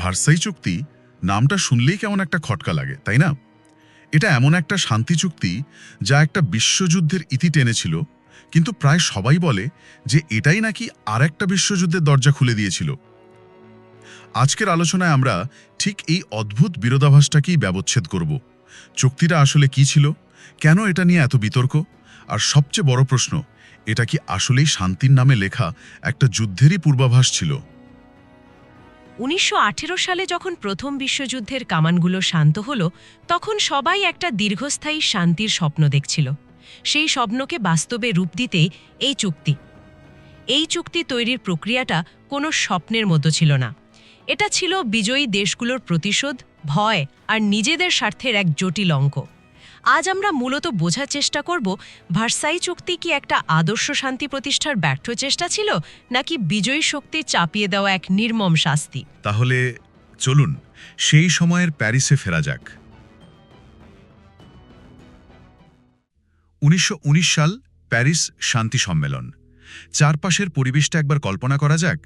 Versailles চুক্তি নামটা শুনলেই কেমন একটা খটকা লাগে, তাই না? এটা এমন একটা শান্তি চুক্তি যা একটা বিশ্বযুদ্ধের ইতি টেনেছিল, কিন্তু প্রায় সবাই বলে যে এটাই নাকি আর একটা বিশ্বযুদ্ধের দরজা খুলে দিয়েছিল। আজকের আলোচনায় আমরা ঠিক এই অদ্ভুত বিরোধাভাসটাকেই ব্যবচ্ছেদ করব। চুক্তিটা আসলে কি ছিল? কেন এটা নিয়ে এত বিতর্ক? আর সবচেয়ে বড় প্রশ্ন, এটা কি আসলেই শান্তির নামে লেখা একটা যুদ্ধেরই পূর্বাভাস ছিল? উনিশশো আঠেরো সালে যখন প্রথম বিশ্বযুদ্ধের কামানগুলো শান্ত হল, তখন সবাই একটা দীর্ঘস্থায়ী শান্তির স্বপ্ন দেখছিল। সেই স্বপ্নকে বাস্তবে রূপ দিতে এই চুক্তি। এই চুক্তি তৈরির প্রক্রিয়াটা কোনো স্বপ্নের মতো ছিল না। এটা ছিল বিজয়ী দেশগুলোর প্রতিশোধ, ভয় আর নিজেদের স্বার্থের এক জটিল অঙ্ক। আজ আমরা মূলত বোঝার চেষ্টা করব, ভার্সাই চুক্তি কি একটা আদর্শ শান্তি প্রতিষ্ঠার ব্যর্থ চেষ্টা ছিল, নাকি বিজয়ী শক্তি চাপিয়ে দেওয়া এক নির্মম শাস্তি? তাহলে চলুন সেই সময়ের প্যারিসে ফেরা যাক। উনিশশো উনিশ সাল প্যারিস শান্তি সম্মেলন। চারপাশের পরিবেশটা একবার কল্পনা করা যাক।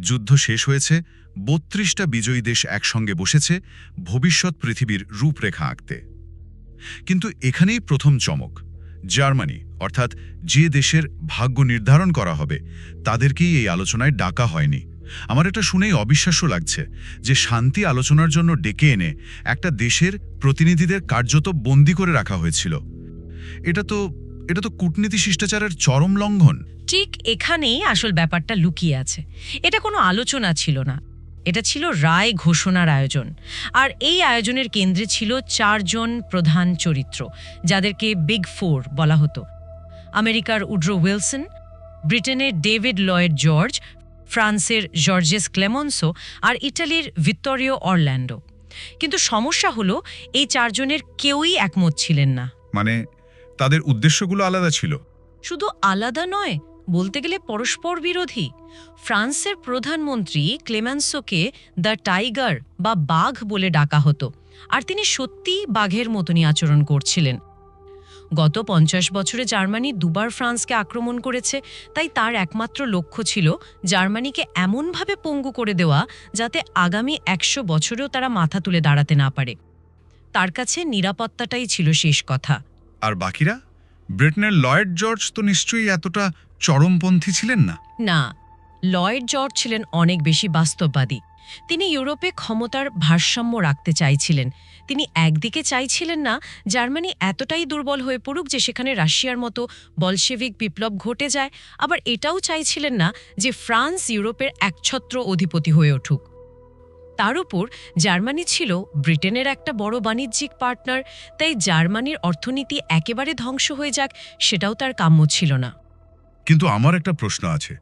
যুদ্ধ শেষ হয়েছে, বত্রিশটা বিজয়ী দেশ একসঙ্গে বসেছে, ভবিষ্যৎ পৃথিবীর রূপরেখা আঁকতে। কিন্তু এখানেই প্রথম চমক। জার্মানি, অর্থাৎ যে দেশের ভাগ্য নির্ধারণ করা হবে, তাদেরকেই এই আলোচনায় ডাকা হয়নি। আমার এটা শুনেই অবিশ্বাস্য লাগছে যে শান্তি আলোচনার জন্য ডেকে এনে একটা দেশের প্রতিনিধিদের কার্যত বন্দি করে রাখা হয়েছিল। এটা তো এটা তো কূটনীতি শিষ্টাচারের চরম লঙ্ঘন। ঠিক এখানেই আসল ব্যাপারটা লুকিয়ে আছে। এটা কোনো আলোচনা ছিল না। এটা ছিল রায় ঘোষণার আয়োজন। আর এই আয়োজনের কেন্দ্রে ছিল চারজন প্রধান চরিত্র যাদেরকে বিগ ফোর বলা হতো। আমেরিকার উড্রো উইলসন ব্রিটেনের ডেভিড লয়েড জর্জ ফ্রান্সের জর্জেস ক্লেমন্সো আর ইটালির ভিত্তরিও অরল্যান্ডো। কিন্তু সমস্যা হলো এই চারজনের কেউই একমত ছিলেন না। মানে তাদের উদ্দেশ্যগুলো আলাদা ছিল। শুধু আলাদা নয় বলতে গেলে পরস্পর বিরোধী। ফ্রান্সের প্রধানমন্ত্রী ক্লেমেন্সোকে দ্য টাইগার বা বাঘ বলে ডাকা হতো, আর তিনি সত্যিই বাঘের মতনই আচরণ করছিলেন। গত পঞ্চাশ বছরে জার্মানি দুবার ফ্রান্সকে আক্রমণ করেছে, তাই তার একমাত্র লক্ষ্য ছিল জার্মানিকে এমনভাবে পঙ্গু করে দেওয়া যাতে আগামী একশো বছরেও তারা মাথা তুলে দাঁড়াতে না পারে। তার কাছে নিরাপত্তাটাই ছিল শেষ কথা। আর বাকিরা? ব্রিটেনের লয়েড জর্জ তো নিশ্চয়ই এতটা চরমপন্থী ছিলেন না? না, লয়েড জর্জ ছিলেন অনেক বেশি বাস্তববাদী। তিনি ইউরোপে ক্ষমতার ভারসাম্য রাখতে চাইছিলেন। তিনি একদিকে চাইছিলেন না, জার্মানি এতটাই দুর্বল হয়ে পড়ুক যে সেখানে রাশিয়ার মতো বলশেভিক বিপ্লব ঘটে যায়। আবার এটাও চাইছিলেন না যে ফ্রান্স ইউরোপের একছত্র অধিপতি হয়ে উঠুক। তার উপর জার্মানি ছিল ব্রিটেনের একটা বড় বাণিজ্যিক পার্টনার, তাই জার্মানির অর্থনীতি একেবারে ধ্বংস হয়ে যাক, সেটাও তার কাম্য ছিল না। কিন্তু আমার একটা প্রশ্ন আছে।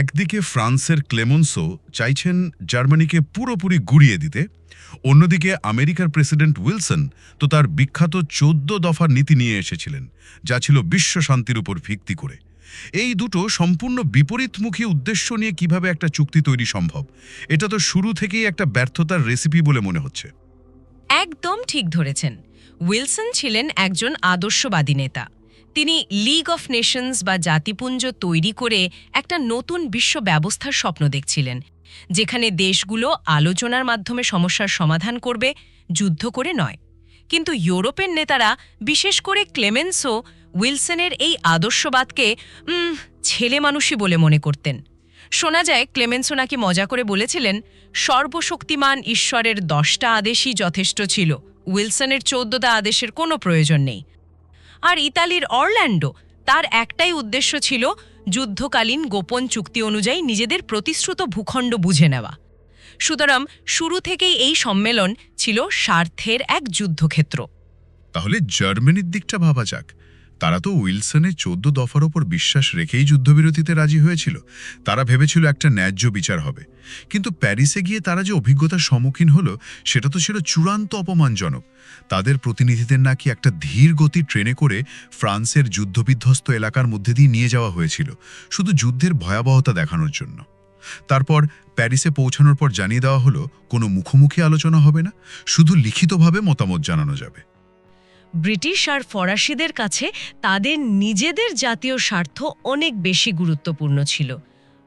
একদিকে ফ্রান্সের ক্লেমন্সো চাইছেন জার্মানিকে পুরোপুরি গুড়িয়ে দিতে, অন্যদিকে আমেরিকার প্রেসিডেন্ট উইলসন তো তার বিখ্যাত চোদ্দ দফার নীতি নিয়ে এসেছিলেন, যা ছিল বিশ্ব শান্তির উপর ভিত্তি করে। এই দুটো সম্পূর্ণ বিপরীতমুখী উদ্দেশ্য নিয়ে কীভাবে একটা চুক্তি তৈরি সম্ভব, এটা তো শুরু থেকেই একটা ব্যর্থতার রেসিপি বলে মনে হচ্ছে। একদম ঠিক ধরেছেন। উইলসন ছিলেন একজন আদর্শবাদী নেতা। তিনি লিগ অফ নেশনস বা জাতিপুঞ্জ তৈরি করে একটা নতুন বিশ্ব ব্যবস্থার স্বপ্ন দেখছিলেন, যেখানে দেশগুলো আলোচনার মাধ্যমে সমস্যার সমাধান করবে, যুদ্ধ করে নয়। কিন্তু ইউরোপের নেতারা, বিশেষ করে ক্লেমেন্সো উইলসনের এই আদর্শবাদকে ছেলে মানুষই বলে মনে করতেন। শোনা যায়, ক্লেমেন্সো নাকি মজা করে বলেছিলেন, সর্বশক্তিমান ঈশ্বরের দশটা আদেশই যথেষ্ট ছিল, উইলসনের চৌদ্দটা আদেশের কোনো প্রয়োজন নেই। আর ইতালির অরল্যান্ডো। তার একটাই উদ্দেশ্য ছিল যুদ্ধকালীন গোপন চুক্তি অনুযায়ী নিজেদের প্রতিশ্রুত ভূখণ্ড বুঝে নেওয়া। সুতরাং শুরু থেকেই এই সম্মেলন ছিল স্বার্থের এক যুদ্ধক্ষেত্র। তাহলে জার্মানির দিকটা ভাবা যাক। তারা তো উইলসনের চোদ্দ দফার ওপর বিশ্বাস রেখেই যুদ্ধবিরতিতে রাজি হয়েছিল। তারা ভেবেছিল একটা ন্যায্য বিচার হবে। কিন্তু প্যারিসে গিয়ে তারা যে অভিজ্ঞতার সম্মুখীন হলো, সেটা তো ছিল চূড়ান্ত অপমানজনক। তাদের প্রতিনিধিদের নাকি একটা ধীর গতি ট্রেনে করে ফ্রান্সের যুদ্ধবিধ্বস্ত এলাকার মধ্যে দিয়ে নিয়ে যাওয়া হয়েছিল, শুধু যুদ্ধের ভয়াবহতা দেখানোর জন্য। তারপর প্যারিসে পৌঁছানোর পর জানিয়ে দেওয়া হলো, কোনো মুখোমুখি আলোচনা হবে না, শুধু লিখিতভাবে মতামত জানানো যাবে। ব্রিটিশ আর ফরাসিদের কাছে তাদের নিজেদের জাতীয় স্বার্থ অনেক বেশি গুরুত্বপূর্ণ ছিল।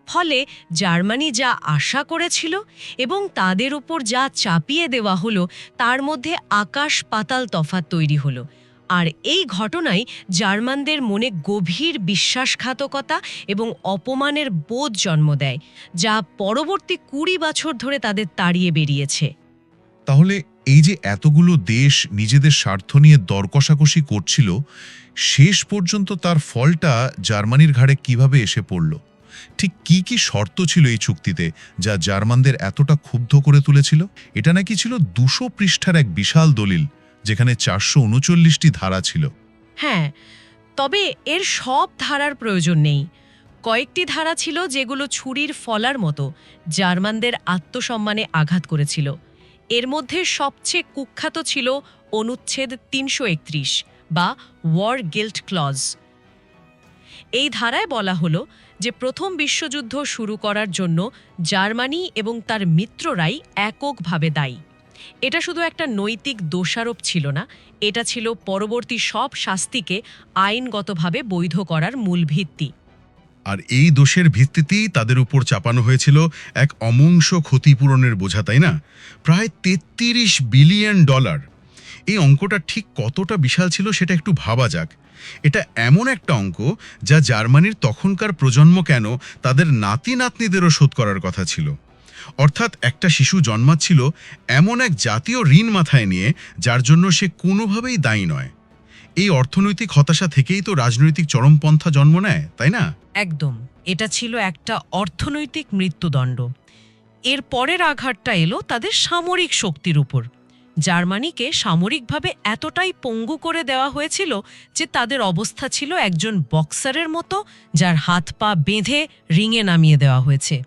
ফলে জার্মানি যা আশা করেছিল এবং তাদের ওপর যা চাপিয়ে দেওয়া হলো, তার মধ্যে আকাশ পাতাল তফাত তৈরি হলো। আর এই ঘটনাই জার্মানদের মনে গভীর বিশ্বাসঘাতকতা এবং অপমানের বোধ জন্ম দেয়, যা পরবর্তী কুড়ি বছর ধরে তাদের তাড়িয়ে বেরিয়েছে। তাহলে এই যে এতগুলো দেশ নিজেদের স্বার্থ নিয়ে দর কষাকষি করছিল, শেষ পর্যন্ত তার ফলটা জার্মানির ঘাড়ে কীভাবে এসে পড়ল? ঠিক কি কি শর্ত ছিল এই চুক্তিতে যা জার্মানদের এতটা ক্ষুব্ধ করে তুলেছিল? এটা নাকি ছিল দুশো পৃষ্ঠার এক বিশাল দলিল, যেখানে চারশো উনচল্লিশটি ধারা ছিল। হ্যাঁ তবে এর সব ধারার প্রয়োজন নেই। কয়েকটি ধারা ছিল যেগুলো ছুরির ফলার মতো জার্মানদের আত্মসম্মানে আঘাত করেছিল। এর মধ্যে সবচেয়ে কুখ্যাত ছিল অনুচ্ছেদ তিনশো একত্রিশ বা ওয়ার গিল্ট ক্লজ এই ধারায় বলা হলো যে প্রথম বিশ্বযুদ্ধ শুরু করার জন্য জার্মানি এবং তার মিত্ররাই এককভাবে দায়ী। এটা শুধু একটা নৈতিক দোষারোপ ছিল না, এটা ছিল পরবর্তী সব শাস্তিকে আইনগতভাবে বৈধ করার মূল ভিত্তি। আর এই দোষের ভিত্তিতেই তাদের উপর চাপানো হয়েছিল এক অমংস ক্ষতিপূরণের বোঝা, তাই না? প্রায় তেত্রিশ বিলিয়ন ডলার। এই অঙ্কটা ঠিক কতটা বিশাল ছিল সেটা একটু ভাবা যাক। এটা এমন একটা অঙ্ক যা জার্মানির তখনকার প্রজন্ম কেন তাদের নাতি নাতনিদেরও শোধ করার কথা ছিল। অর্থাৎ একটা শিশু জন্মাচ্ছিল এমন এক জাতীয় ঋণ মাথায় নিয়ে যার জন্য সে কোনোভাবেই দায়ী নয়। এই অর্থনৈতিক হতাশা থেকেই তো রাজনৈতিক চরমপন্থা জন্ম নেয়, তাই না? একদম। এটা ছিল একটা অর্থনৈতিক মৃত্যুদণ্ড। এর পরের আঘাতটা এলো তাদের সামরিক শক্তির উপর। জার্মানিকে সামরিকভাবে এতটাই পঙ্গু করে দেওয়া হয়েছিল যে তাদের অবস্থা ছিল একজন বক্সারের মতো, যার হাত পা বেঁধে রিঙে নামিয়ে দেওয়া হয়েছে।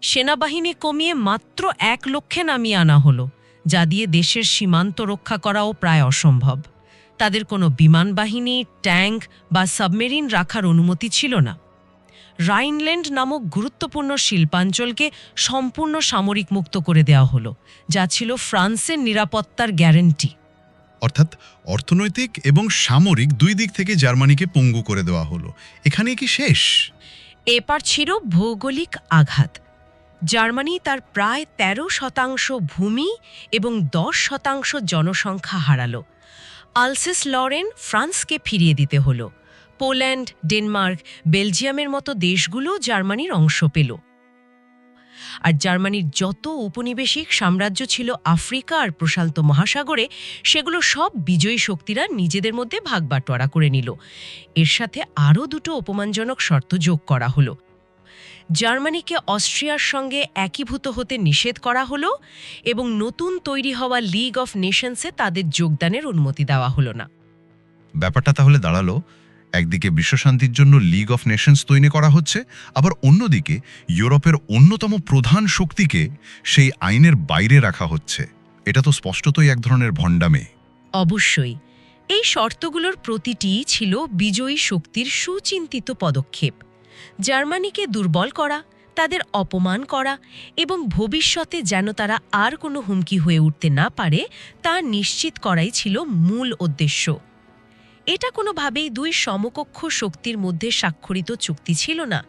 সেনাবাহিনী কমিয়ে মাত্র এক লক্ষে নামিয়ে আনা হলো, যা দিয়ে দেশের সীমান্ত রক্ষা করাও প্রায় অসম্ভব। তাদের কোনো বিমান বাহিনী ট্যাঙ্ক বা সাবমেরিন রাখার অনুমতি ছিল না। রাইনল্যান্ড নামক গুরুত্বপূর্ণ শিল্পাঞ্চলকে সম্পূর্ণ সামরিক মুক্ত করে দেওয়া হলো যা ছিল ফ্রান্সের নিরাপত্তার গ্যারেন্টি। অর্থাৎ অর্থনৈতিক এবং সামরিক দুই দিক থেকে জার্মানিকে পঙ্গু করে দেওয়া হলো। এখানে কি শেষ? এপার ছিল ভৌগোলিক আঘাত। জার্মানি তার প্রায় ১৩ শতাংশ ভূমি এবং দশ শতাংশ জনসংখ্যা হারালো। আলসেস লরেন ফ্রান্সকে ফিরিয়ে দিতে হলো। পোল্যান্ড, ডেনমার্ক, বেলজিয়ামের মতো দেশগুলো জার্মানির অংশ পেল। আর জার্মানির যত উপনিবেশিক সাম্রাজ্য ছিল আফ্রিকা আর প্রশান্ত মহাসাগরে, সেগুলো সব বিজয়ী শক্তিরা নিজেদের মধ্যে ভাগ বাটোয়ারা করে নিল। এর সাথে আরও দুটো অপমানজনক শর্ত যোগ করা হলো। জার্মানিকে অস্ট্রিয়ার সঙ্গে একীভূত হতে নিষেধ করা হলো এবং নতুন তৈরি হওয়া লিগ অফ নেশনসে তাদের যোগদানের অনুমতি দেওয়া হলো না। ব্যাপারটা তাহলে দাঁড়াল একদিকে বিশ্বশান্তির জন্য লিগ অফ নেশনস তৈরি করা হচ্ছে আবার অন্যদিকে ইউরোপের অন্যতম প্রধান শক্তিকে সেই আইনের বাইরে রাখা হচ্ছে। এটা তো স্পষ্টতই এক ধরনের ভণ্ডামে। অবশ্যই। এই শর্তগুলোর প্রতিটিই ছিল বিজয়ী শক্তির সুচিন্তিত পদক্ষেপ। জার্মানিকে দুর্বল করা, তাদের অপমান করা এবং ভবিষ্যতে যেন তারা আর কোনো হুমকি হয়ে উঠতে না পারে তা নিশ্চিত করাই ছিল মূল উদ্দেশ্য। এটা কোনোভাবেই দুই সমকক্ষ শক্তির মধ্যে স্বাক্ষরিত চুক্তি ছিল না।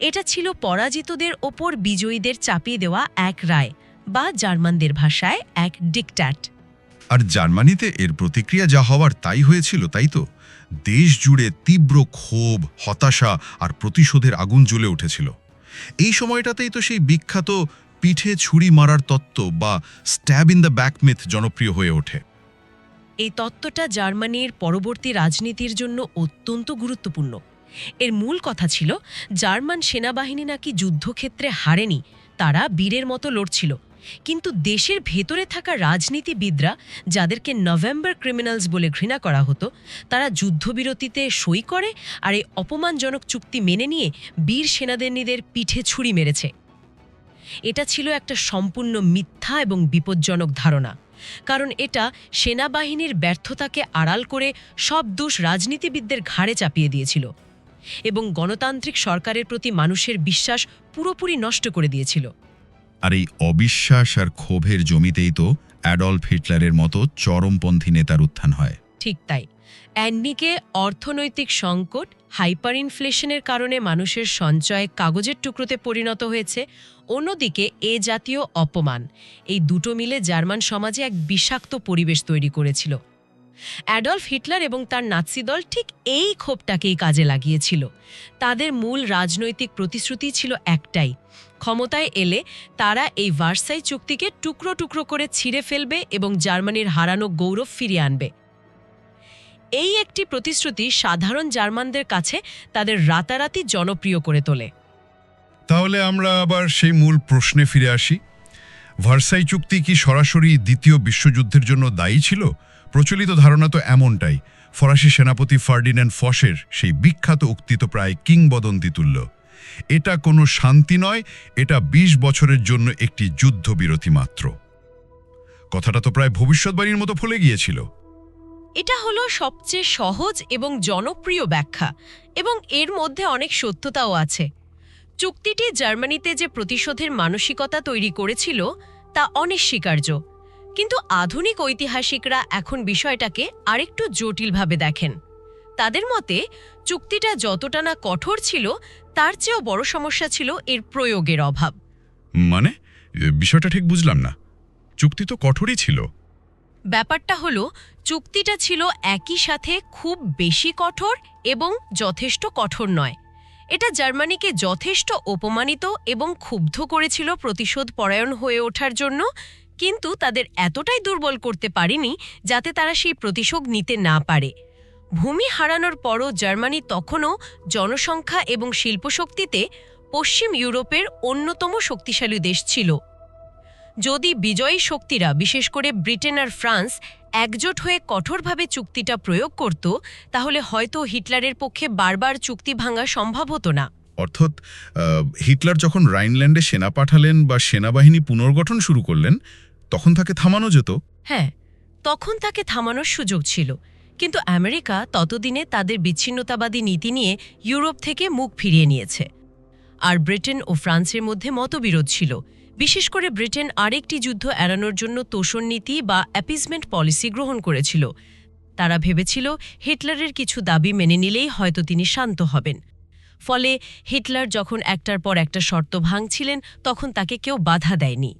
এটা ছিল পরাজিতদের ওপর বিজয়ীদের চাপিয়ে দেওয়া এক রায় বা জার্মানদের ভাষায় এক ডিকট্যাট। আর জার্মানিতে এর প্রতিক্রিয়া যা হওয়ার তাই হয়েছিল, তাই তো? দেশ জুড়ে তীব্র ক্ষোভ, হতাশা আর প্রতিশোধের আগুন জ্বলে উঠেছিল। এই সময়টাতেই তো সেই বিখ্যাত পিঠে ছুরি মারার তত্ত্ব বা stab in the back myth জনপ্রিয় হয়ে ওঠে। এই তত্ত্বটা জার্মানির পরবর্তী রাজনীতির জন্য অত্যন্ত গুরুত্বপূর্ণ। এর মূল কথা ছিল, জার্মান সেনাবাহিনী নাকি যুদ্ধক্ষেত্রে হারেনি, তারা বীরের মতো লড়ছিল। কিন্তু দেশের ভেতরে থাকা রাজনীতিবিদরা, যাদেরকে নভেম্বর ক্রিমিনালস বলে ঘৃণা করা হতো, তারা যুদ্ধবিরতিতে সই করে আর এই অপমানজনক চুক্তি মেনে নিয়ে বীর সেনাদেরনীদের পিঠে ছুরি মেরেছে। এটা ছিল একটা সম্পূর্ণ মিথ্যা এবং বিপজ্জনক ধারণা। কারণ এটা সেনাবাহিনীর ব্যর্থতাকে আড়াল করে সব দোষ রাজনীতিবিদদের ঘাড়ে চাপিয়ে দিয়েছিল এবং গণতান্ত্রিক সরকারের প্রতি মানুষের বিশ্বাস পুরোপুরি নষ্ট করে দিয়েছিল। আর এই অবিশ্বাস আর ক্ষোভের জমিতেই তো অ্যাডলফ হিটলারের মতো চরমপন্থী নেতার উত্থান হয়। ঠিক তাই। অ্যান্ডিকে অর্থনৈতিক সংকট হাইপার ইনফ্লেশনের কারণে মানুষের সঞ্চয় কাগজের টুকরোতে পরিণত হয়েছে, অন্যদিকে এ জাতীয় অপমান। এই দুটো মিলে জার্মান সমাজে এক বিষাক্ত পরিবেশ তৈরি করেছিল। অ্যাডলফ হিটলার এবং তার নাৎসি দল ঠিক এই ক্ষোভটাকেই কাজে লাগিয়েছিল। তাদের মূল রাজনৈতিক প্রতিশ্রুতি ছিল একটাই ক্ষমতায় এলে তারা এই ভার্সাই চুক্তিকে টুকরো টুকরো করে ছিঁড়ে ফেলবে এবং জার্মানির হারানো গৌরব ফিরিয়ে আনবে। এই একটি প্রতিশ্রুতি সাধারণ জার্মানদের কাছে তাদের রাতারাতি জনপ্রিয় করে তোলে। তাহলে আমরা আবার সেই মূল প্রশ্নে ফিরে আসি। ভার্সাই চুক্তি কি সরাসরি দ্বিতীয় বিশ্বযুদ্ধের জন্য দায়ী ছিল? প্রচলিত ধারণা তো এমনটাই। ফরাসি সেনাপতি ফার্ডিন্যান্ড ফসের সেই বিখ্যাত উক্তি তো প্রায় কিংবদন্তি তুল্য এটা কোনো শান্তি নয়, এটা ২০ বছরের জন্য একটি যুদ্ধবিরতি মাত্র। কথাটা তো প্রায় ভবিষ্যৎবাণীর মতো ফলে গিয়েছিল। এটা হলো সবচেয়ে সহজ এবং জনপ্রিয় ব্যাখ্যা, এবং এর মধ্যে অনেক সত্যতাও আছে। চুক্তিটি জার্মানিতে যে প্রতিশোধের মানসিকতা তৈরি করেছিল, তা অনিস্বীকার্য। কিন্তু আধুনিক ঐতিহাসিকরা এখন বিষয়টাকে আরেকটু জটিলভাবে দেখেন। তাদের মতে, চুক্তিটা যতটা না কঠোর ছিল তার চেয়েও বড় সমস্যা ছিল এর প্রয়োগের অভাব। মানে? বিষয়টা ঠিক বুঝলাম না। চুক্তি তো কঠোরই ছিল। ব্যাপারটা হলো চুক্তিটা ছিল একই সাথে খুব বেশি কঠোর এবং যথেষ্ট কঠোর নয়। এটা জার্মানিকে যথেষ্ট অপমানিত এবং ক্ষুব্ধ করেছিল প্রতিশোধ পরায়ণ হয়ে ওঠার জন্য কিন্তু তাদের এতটাই দুর্বল করতে পারেনি যাতে তারা সেই প্রতিশোধ নিতে না পারে। ভূমি হারানোর পরও জার্মানি তখনও জনসংখ্যা এবং শিল্পশক্তিতে পশ্চিম ইউরোপের অন্যতম শক্তিশালী দেশ ছিল। যদি বিজয়ী শক্তিরা বিশেষ করে ব্রিটেন আর ফ্রান্স একজোট হয়ে কঠোরভাবে চুক্তিটা প্রয়োগ করত তাহলে হয়তো হিটলারের পক্ষে বারবার চুক্তি ভাঙা সম্ভব হতো না। অর্থাৎ হিটলার যখন রাইনল্যান্ডে সেনা পাঠালেন বা সেনাবাহিনী পুনর্গঠন শুরু করলেন তখন তাকে থামানো যেত। হ্যাঁ তখন তাকে থামানোর সুযোগ ছিল। কিন্তু আমেরিকা ততদিনে তাদের বিচ্ছিন্নতাবাদী নীতি নিয়ে ইউরোপ থেকে মুখ ফিরিয়ে নিয়েছে। আর ব্রিটেন ও ফ্রান্সের মধ্যে মতবিরোধ ছিল। বিশেষ করে ব্রিটেন আরেকটি যুদ্ধ এড়ানোর জন্য তোষণ নীতি বা অ্যাপিসমেন্ট পলিসি গ্রহণ করেছিল। তারা ভেবেছিল হিটলারের কিছু দাবি মেনে নিলেই হয়তো তিনি শান্ত হবেন। ফলে হিটলার যখন একটার পর একটা শর্ত ভাঙছিলেন, তখন তাকে কেউ বাধা দেয়নি।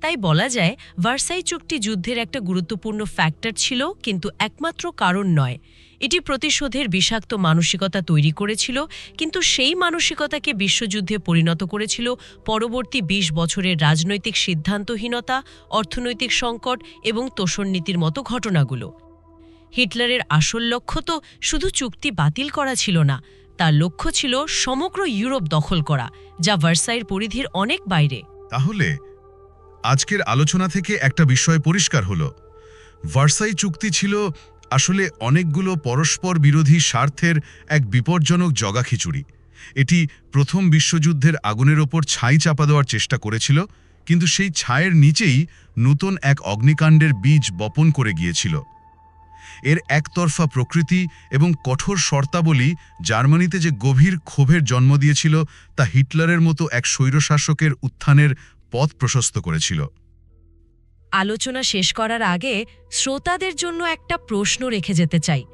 তাই বলা যায়, ভার্সাই চুক্তি যুদ্ধের একটা গুরুত্বপূর্ণ ফ্যাক্টর ছিল, কিন্তু একমাত্র কারণ নয়। এটি প্রতিশোধের বিষাক্ত মানসিকতা তৈরি করেছিল, কিন্তু সেই মানসিকতাকে বিশ্বযুদ্ধে পরিণত করেছিল পরবর্তী ২০ বছরের রাজনৈতিক সিদ্ধান্তহীনতা, অর্থনৈতিক সংকট এবং তোষণ নীতির মতো ঘটনাগুলো। হিটলারের আসল লক্ষ্য তো শুধু চুক্তি বাতিল করা ছিল না, তার লক্ষ্য ছিল সমগ্র ইউরোপ দখল করা, যা ভার্সাইয়ের পরিধির অনেক বাইরে। তাহলে আজকের আলোচনা থেকে একটা বিষয় পরিষ্কার হল। ভার্সাই চুক্তি ছিল আসলে অনেকগুলো পরস্পর বিরোধী স্বার্থের এক বিপজ্জনক জগাখিচুড়ি এটি প্রথম বিশ্বযুদ্ধের আগুনের ওপর ছাই চাপা দেওয়ার চেষ্টা করেছিল, কিন্তু সেই ছায়ের নিচেই নূতন এক অগ্নিকাণ্ডের বীজ বপন করে গিয়েছিল। এর একতরফা প্রকৃতি এবং কঠোর শর্তাবলী জার্মানিতে যে গভীর ক্ষোভের জন্ম দিয়েছিল, তা হিটলারের মতো এক স্বৈরশাসকের উত্থানের পথ প্রশস্ত করেছিল। আলোচনা শেষ করার আগে শ্রোতাদের জন্য একটা প্রশ্ন রেখে যেতে চাই।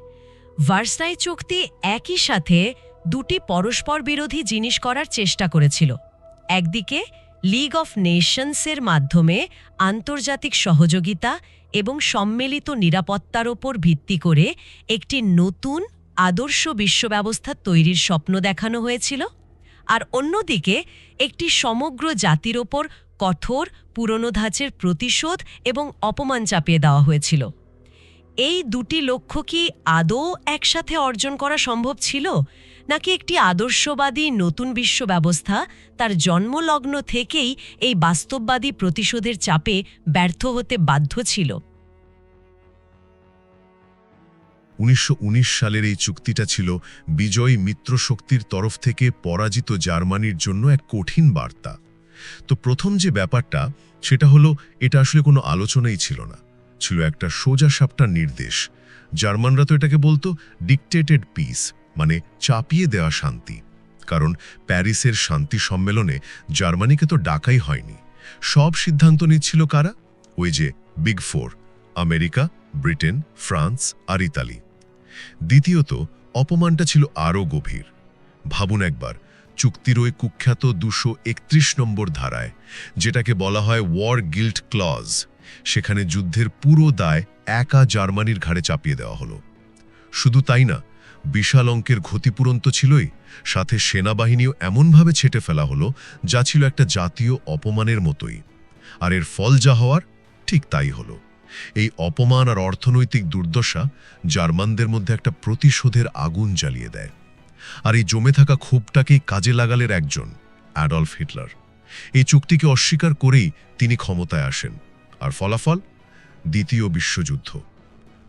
ভার্সাই চুক্তি একই সাথে দুটি পরস্পর বিরোধী জিনিস করার চেষ্টা করেছিল। একদিকে লিগ অফ নেশনসের মাধ্যমে আন্তর্জাতিক সহযোগিতা এবং সম্মিলিত নিরাপত্তার ওপর ভিত্তি করে একটি নতুন, আদর্শ বিশ্বব্যবস্থা তৈরির স্বপ্ন দেখানো হয়েছিল। আর অন্যদিকে একটি সমগ্র জাতির ওপর কঠোর, পুরনো ধাঁচের প্রতিশোধ এবং অপমান চাপিয়ে দেওয়া হয়েছিল। এই দুটি লক্ষ্য কি আদৌ একসাথে অর্জন করা সম্ভব ছিল? নাকি একটি আদর্শবাদী নতুন বিশ্ব ব্যবস্থা তার জন্মলগ্ন থেকেই এই বাস্তববাদী প্রতিশোধের চাপে ব্যর্থ হতে বাধ্য ছিল? উনিশশো উনিশ সালের এই চুক্তিটা ছিল বিজয়ী মিত্রশক্তির তরফ থেকে পরাজিত জার্মানির জন্য এক কঠিন বার্তা। তো প্রথম যে ব্যাপারটা, সেটা হলো এটা আসলে কোনো আলোচনাই ছিল না। ছিল একটা সোজা সাপটার নির্দেশ। জার্মানরা তো এটাকে বলতো ডিকটেটেড পিস মানে চাপিয়ে দেওয়া শান্তি। কারণ প্যারিসের শান্তি সম্মেলনে জার্মানিকে তো ডাকাই হয়নি। সব সিদ্ধান্ত নিচ্ছিল কারা? ওই যে big four, America, Britain, France আর ইতালি। দ্বিতীয়ত, অপমানটা ছিল আরও গভীর। ভাবুন একবার চুক্তির ওই কুখ্যাত দুশো একত্রিশ নম্বর ধারায়, যেটাকে বলা হয় ওয়ার গিল্ট ক্লজ সেখানে যুদ্ধের পুরো দায় একা জার্মানির ঘাড়ে চাপিয়ে দেওয়া হলো। শুধু তাই না, বিশাল অঙ্কের ক্ষতিপূরণ তো ছিলই, সাথে সেনাবাহিনীও এমনভাবে ছেটে ফেলা হলো, যা ছিল একটা জাতীয় অপমানের মতোই। আর এর ফল যা হওয়ার, ঠিক তাই হলো। এই অপমান আর অর্থনৈতিক দুর্দশা জার্মানদের মধ্যে একটা প্রতিশোধের আগুন জ্বালিয়ে দেয়। আর এই জমে থাকা ক্ষোভটাকেই কাজে লাগালের একজন, অ্যাডলফ হিটলার। এই চুক্তিকে অস্বীকার করেই তিনি ক্ষমতায় আসেন। আর ফলাফল? দ্বিতীয় বিশ্বযুদ্ধ।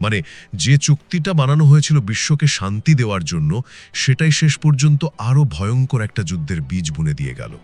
মানে যে চুক্তিটা বানানো হয়েছিল বিশ্বকে শান্তি দেওয়ার জন্য, সেটাই শেষ পর্যন্ত আরও ভয়ঙ্কর একটা যুদ্ধের বীজ বুনে দিয়ে গেল।